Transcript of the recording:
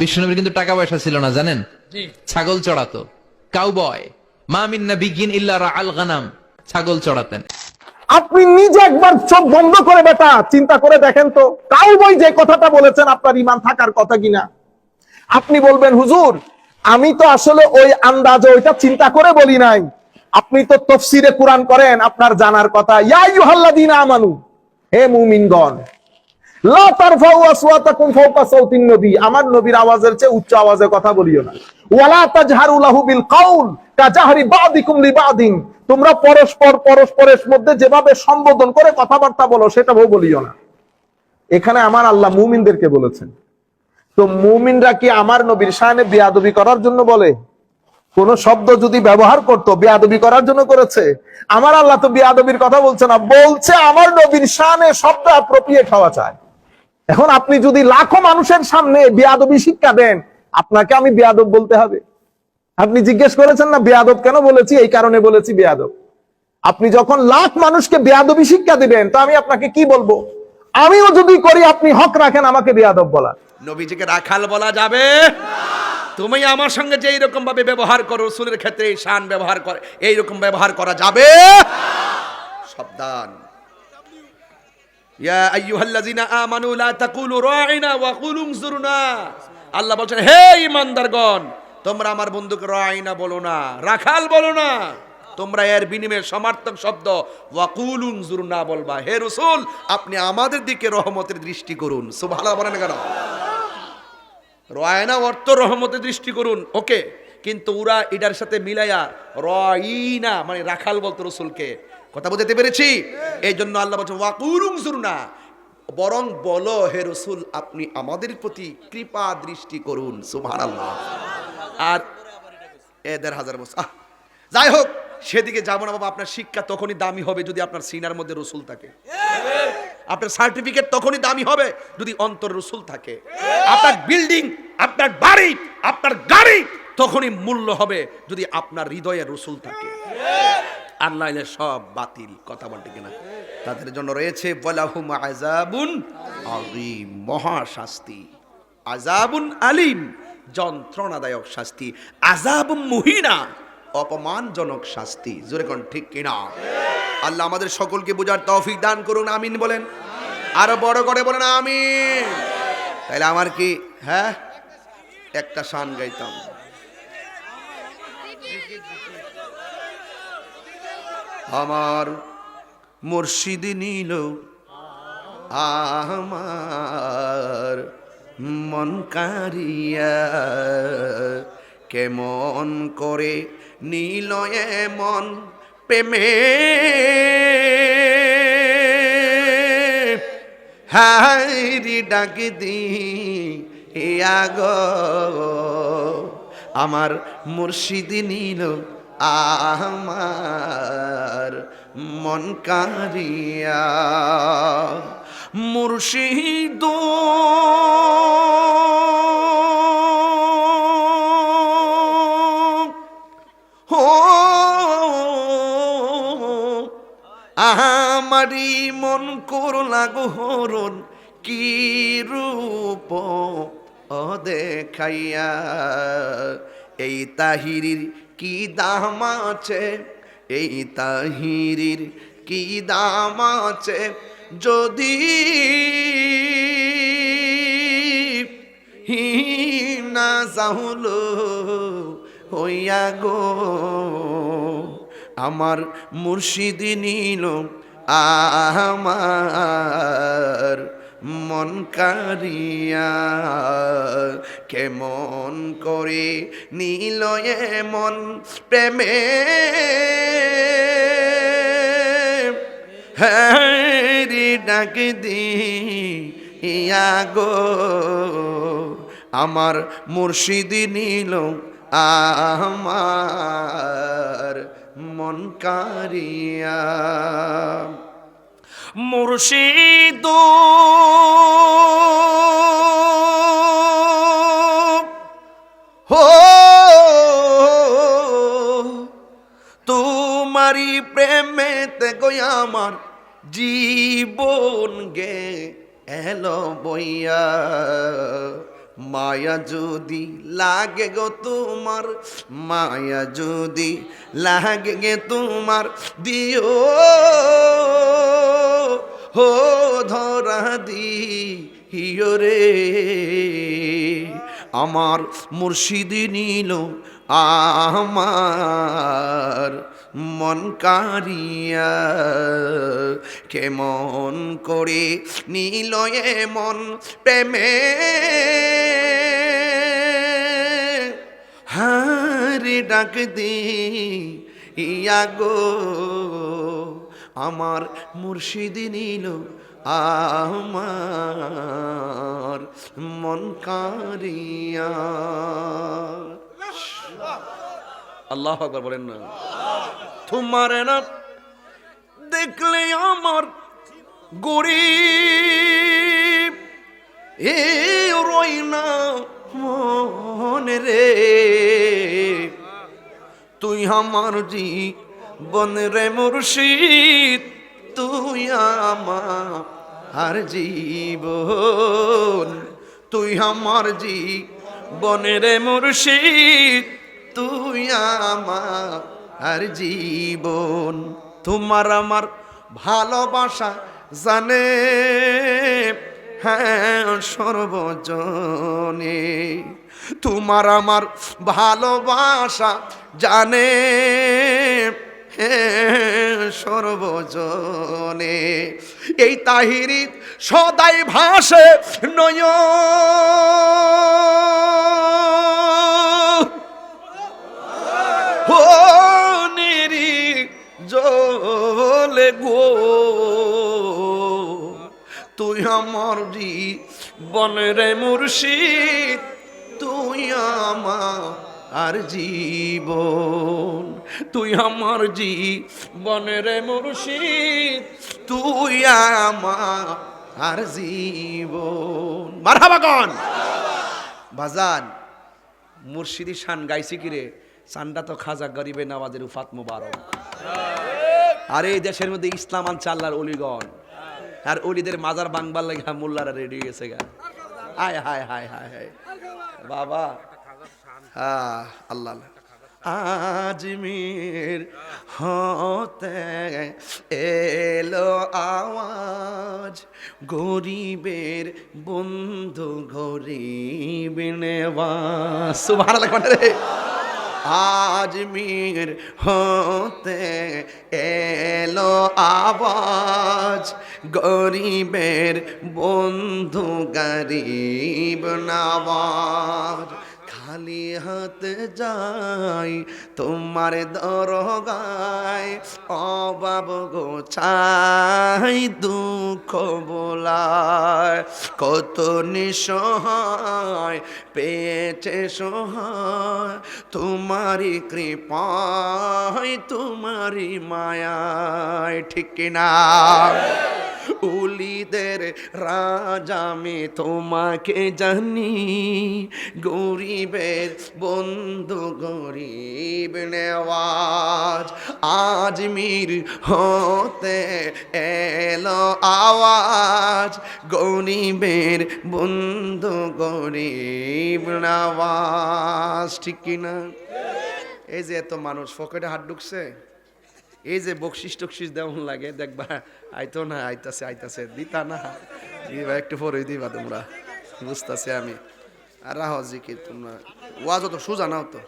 বিষ্ণুনবীর কিন্তু টাকা পয়সা ছিল না জানেন? ছাগল চড়াতো। কাউবয় মা মিন্না বিগিন ইল্লা আল গানাম। ছাগল চড়াতেন। আপনি নিজে একবার চোখ বন্ধ করে বেটা চিন্তা করে দেখেন তো। যে কথাটা বলেছেন আপনার ইমান থাকার কথা কিনা? আপনি বলবেন হুজুর আমি তো আসলে ওই আন্দাজে ওইটা চিন্তা করে বলি নাই। আপনি তো তফসিরে কোরআন করেন আপনার জানার কথা। ইয়া ইউহাল্লাযীনা আমানু হে মুমিনগণ আমার নবীর আওয়াজের চেয়ে উচ্চ আওয়াজে কথা বলিও না। ওয়ালা তোমরা পরস্পর পরস্পরের মধ্যে যেভাবে সম্বোধন করে কথাবার্তা বলো সেটা বলিও না। এখানে আমার আল্লাহ মুমিনদেরকে বলেছেন। তো মুমিনরা কি আমার নবীর শানে বেয়াদবি করার জন্য বলে? কোন শব্দ যদি ব্যবহার করতো, বেয়াদবি করার জন্য করেছে? আমার আল্লাহ তো বেয়াদবির কথা বলছে না, বলছে আমার নবীর শানে শব্দ অ্যাপ্রোপ্রিয়েট হওয়া চায় এখন আপনি যদি লাখো মানুষের সামনে বেয়াদবি শিক্ষা দেন, আপনাকে আমি বেয়াদব বলতে হবে। আপনি জিজ্ঞেস করেছেন না, বেয়াদব কেন বলেছি? এই কারণে বলেছি বেয়াদব। আপনি যখন লাখ মানুষকে বেয়াদবি শিক্ষা দিবেন, তো আমি আপনাকে কি বলব? আমিও যদি করি, আপনি হক রাখেন, আমাকে বেয়াদব বলা। নবীজিকে রাখাল বলা যাবে? তুমি আমার সঙ্গে যে এইরকম ভাবে ব্যবহার করো, রসুলের ক্ষেত্রে এই শান ব্যবহার করে এইরকম ব্যবহার করা যাবে? সাবধান। আল্লাহ বলছেন, হে ঈমানদারগণ, তোমরা আমার বন্ধুকে রাইনা বলো না, রাখাল বলো না। তোমরা এর বিনিময়ে সমার্থক শব্দ বলবা। হে রসুল, আপনি আমাদের দিকে রহমতের দৃষ্টি করুন। সুবহানাল্লাহ বলেন কেন? রয়না অর্থ রহমতের দৃষ্টি করুন, ওকে। কিন্তু ওরা এটার সাথে মিলাইয়া রয়িনা মানে রাখাল বলতো রসুলকে। কথা বুঝতে পেরেছি? এই জন্য আল্লাহ বলছেন ওয়াকুরুং না বরং বলো, হে রসুল, আপনি আমাদের প্রতি কৃপা দৃষ্টি করুন। সুভার আল্লাহ আর এ দেড় হাজার বছর যাই হোক, সেদিকে যাব না বাবা, আপনার শিক্ষা তখনই দামি হবে যদি আপনার সিনার মধ্যে রসুল থাকে। আপনার সার্টিফিকেট তখনই দামি হবে যদি অন্তর রসুল থাকে। আপনার বিল্ডিং, আপনার বাড়ি, আপনার গাড়ি তখনই মূল্য হবে যদি আপনার হৃদয়ে রসুল থাকে। আল্লাহ সব বাতিল কথা বলতে কিনা তাদের জন্য রয়েছে মহাশাস্তি। আজাবুন আলিম, যন্ত্রণাদায়ক শাস্তি। আজাবুন মুহিনা, অপমানজনক শাস্তি। জোরে কোন ঠিক কিনা? আল্লাহ আমাদের সকলকে বোঝার তৌফিক দান করুন, আমিন বলেন। আরও বড় করে বলেন, আমিন। তাহলে আমার কি হ্যাঁ? একটা শান গাইতাম। আমার মুর্শিদ নীল আমার মন কারিয়া কেমন করে নীল মন প্রেমে? হাইরি ডাক দি আগ। আমার মুর্শিদ নীল আমার মন কারিয়া মুর্শিদ। আমারি মন করলা গহরণ কি রূপ দেখাইয়া। এই তাহিরির কি দাম আছে? এই তাহিরির কি দাম আছে? যদি না চাহুলো হইয়া গো, আমার মুর্শিদ নীল আমার মন কারিয়া কেমন করে নীল মন প্রেমে? হ্যারি ডাক দি ইয়া গো, আমার মুর্শিদ নীল আমার মন কারিয়া মুর্শিদ হো তোমারি প্রেমেতে গই আমার জীবন গে এলো বইয়া। মায়া যদি লাগে গো তোমার, মায়া যদি লাগে গে তোমার, দিও। হো ধরা দি রে। আমার মুর্শিদি নিল আমার মন কারিয়া কেমন করে নিল মন প্রেমে? হারে ডাক দি ইয়া গো। আমার মুর্শিদি নিল আমার মন কারিয়া। আল্লাহ আকবার বলেন না। তোমার না দেখলে আমার গরিব। এ রই না মনে রে। তুই আমার জি বনরে মুর্শিদ, তুই আমার আর জীবন। তুই আমার জি বনরে মুর্শিদ, তুই আমার আর জীবন। তোমার আমার ভালোবাসা জানে হ্যাঁ সর্বজনে। তোমার আমার ভালোবাসা জানে। সর্বজনে, এই তাহিরি সদাই ভাসে নয় ও নিরি জলে গো, তুই আমার জি বনরে মুর্শিদ, তুই আমার জীবন। তুই আমার জি বনরে মুর্শিদ, তুই আমার আর জীবন। মারহাবাগন বাজান, মুর্শিদি শান গাইছি কিরে সানটা তো খাজা গরিবে নওয়াজের উফাত মুবারক। আর এই দেশের মধ্যে ইসলাম আনছে আল্লাহর অলিগণ। আর অলিদের মাজার বাংবার লেখা মোল্লারা রেডি গেছে গা। হায় হায় হায় হায় হায়। বাবা। হ্যাঁ আল্লাহ। আজমির হতে এলো আওয়াজ। গরিবের বন্ধু গরিব রে। আজমির হতে এলো আওয়াজ। গরিবের বন্ধু গরিব নওয়াজ। খালি হাত যাই তোমার দরগায়। অবাব গো চাই দুঃখ বোলায়। কত নিঃসহায়, পেয়েছে সহায়। তোমারি কৃপায় তোমারি মায়ায়, ঠিক কিনা? উলিদের রাজা, আমি তোমাকে জানি। গরিবের বন্ধু, গরিব নেওয়াজ। আজমির হতে এলো আওয়াজ। গরিবের বন্ধু, গরিব নেওয়াজ, ঠিক কিনা? এই যে এত মানুষ পকেটে হাত ঢুকছে। এই যে বকশিস টকশিস দেওয়ান লাগে, দেখবা আইতো না, আইতাছে আইতাছে, দিতা না। দিবা একটু পরে দিবা তোমরা। বুঝতাছে আমি। আর রাহ জিকির তোমরা। ওয়াজ তো সোজা নাও তো।